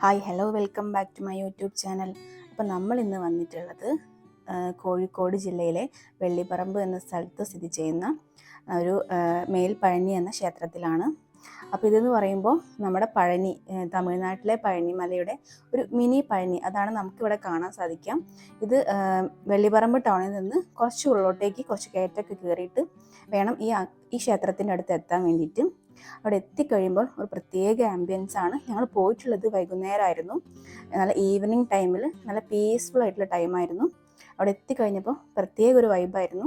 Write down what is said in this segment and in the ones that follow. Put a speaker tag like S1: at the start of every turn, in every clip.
S1: Hi hello welcome back to my YouTube channel. അപ്പോൾ നമ്മൾ ഇന്ന് വന്നിട്ടുള്ളത് കോഴിക്കോട് ജില്ലയിലെ വെള്ളിപ്പറമ്പ് എന്ന സ്ഥലത്ത് സ്ഥിതി ചെയ്യുന്ന ഒരു മേൽപ്പഴനി എന്ന ക്ഷേത്രത്തിലാണ്. അപ്പോൾ ഇതെന്ന് പറയുമ്പോൾ നമ്മുടെ പഴനി തമിഴ്നാട്ടിലെ പഴനി മലയുടെ ഒരു മിനി പഴനി. അതാണ് നമുക്കിവിടെ കാണാൻ സാധിക്കാം. ഇത് വെള്ളിപ്പറമ്പ് ടൗണിൽ നിന്ന് കുറച്ച് ഉള്ളോട്ടേക്ക് കുറച്ച് കയറ്റൊക്കെ കയറിയിട്ട് വേണം ഈ ഈ ക്ഷേത്രത്തിന്റെ അടുത്ത് എത്താൻ വേണ്ടിയിട്ട്. അവിടെ എത്തിക്കഴിയുമ്പോൾ ഒരു പ്രത്യേക ആംബിയൻസ് ആണ്. ഞങ്ങൾ പോയിട്ടുള്ളത് വൈകുന്നേരമായിരുന്നു. നല്ല ഈവനിങ് ടൈമിൽ നല്ല പീസ്ഫുൾ ആയിട്ടുള്ള ടൈമായിരുന്നു അവിടെ എത്തിക്കഴിഞ്ഞപ്പോൾ പ്രത്യേക ഒരു വൈബായിരുന്നു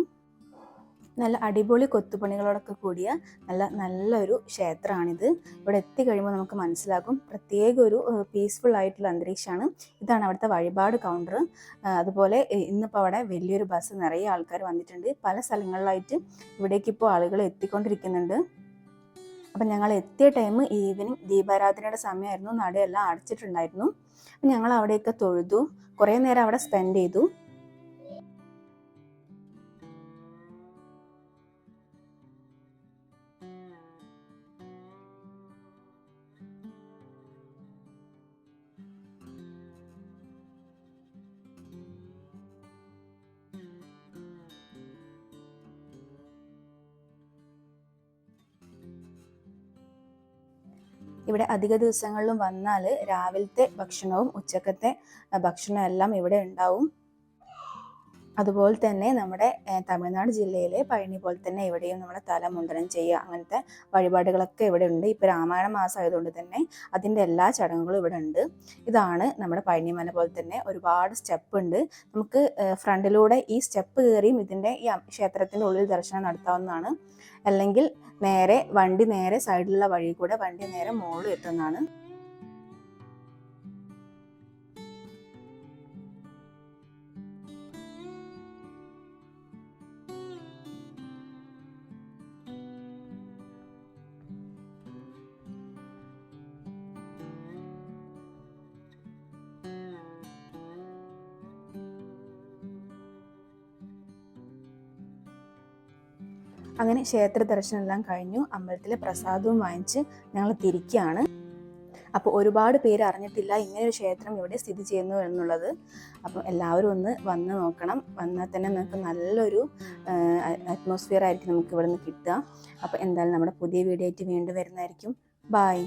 S1: നല്ല അടിപൊളി കൊത്തുപണികളോടൊക്കെ കൂടിയ നല്ല നല്ലൊരു ക്ഷേത്രമാണിത്. ഇവിടെ എത്തിക്കഴിയുമ്പോൾ നമുക്ക് മനസ്സിലാകും പ്രത്യേക ഒരു പീസ്ഫുൾ ആയിട്ടുള്ള അന്തരീക്ഷമാണ്. ഇതാണ് അവിടുത്തെ വഴിപാട് കൗണ്ടർ അതുപോലെ ഇന്നിപ്പോൾ അവിടെ വലിയൊരു ബസ് നിറയെ ആൾക്കാർ വന്നിട്ടുണ്ട്. പല സ്ഥലങ്ങളിലായിട്ട് ഇവിടേക്ക് ഇപ്പോൾ ആളുകൾ എത്തിക്കൊണ്ടിരിക്കുന്നുണ്ട്. അപ്പം ഞങ്ങൾ എത്തിയ ടൈം ഈവനിങ് ദീപാരാധനയുടെ സമയമായിരുന്നു. നടയെല്ലാം അടച്ചിട്ടുണ്ടായിരുന്നു. അപ്പം ഞങ്ങൾ അവിടെയൊക്കെ തൊഴുതു. കുറേ നേരം അവിടെ സ്പെൻഡ് ചെയ്തു. ഇവിടെ അധിക ദിവസങ്ങളിലും വന്നാൽ രാവിലത്തെ ഭക്ഷണവും ഉച്ചക്കത്തെ എല്ലാം ഇവിടെ ഉണ്ടാവും. അതുപോലെ തന്നെ നമ്മുടെ തമിഴ്നാട് ജില്ലയിലെ പഴനി പോലെ തന്നെ ഇവിടെയും നമ്മുടെ തല മുണ്ടനം ചെയ്യുക അങ്ങനത്തെ വഴിപാടുകളൊക്കെ ഇവിടെ ഉണ്ട്. ഇപ്പോൾ രാമായണ മാസം ആയതുകൊണ്ട് തന്നെ അതിന്റെ എല്ലാ ചടങ്ങുകളും ഇവിടെ ഉണ്ട്. ഇതാണ് നമ്മുടെ പഴനിമല പോലെ തന്നെ ഒരുപാട് സ്റ്റെപ്പ് ഉണ്ട്. നമുക്ക് ഫ്രണ്ടിലൂടെ ഈ സ്റ്റെപ്പ് കയറിയും ഇതിന്റെ ഈ ക്ഷേത്രത്തിന്റെ ഉള്ളിൽ ദർശനം നടത്താവുന്നതാണ്. അല്ലെങ്കിൽ നേരെ വണ്ടി നേരെ സൈഡിലുള്ള വഴി കൂടെ വണ്ടി നേരെ മുകളിൽ എത്തുന്നതാണ്. അങ്ങനെ ക്ഷേത്ര ദർശനമെല്ലാം കഴിഞ്ഞു. അമ്പലത്തിലെ പ്രസാദവും വാങ്ങിച്ച് ഞങ്ങൾ തിരിക്കുകയാണ് അപ്പോൾ ഒരുപാട് പേര് അറിഞ്ഞിട്ടില്ല ഇങ്ങനെ ഒരു ക്ഷേത്രം ഇവിടെ സ്ഥിതി ചെയ്യുന്നു എന്നുള്ളത്. അപ്പം എല്ലാവരും ഒന്ന് വന്ന് നോക്കണം. വന്നാൽ തന്നെ നമുക്ക് നല്ലൊരു അറ്റ്മോസ്ഫിയർ ആയിരിക്കും നമുക്ക് ഇവിടെ നിന്ന് കിട്ടുക. അപ്പോൾ എന്തായാലും നമ്മുടെ പുതിയ വീഡിയോ ആയിട്ട് വീണ്ടും വരുന്നതായിരിക്കും. ബായ്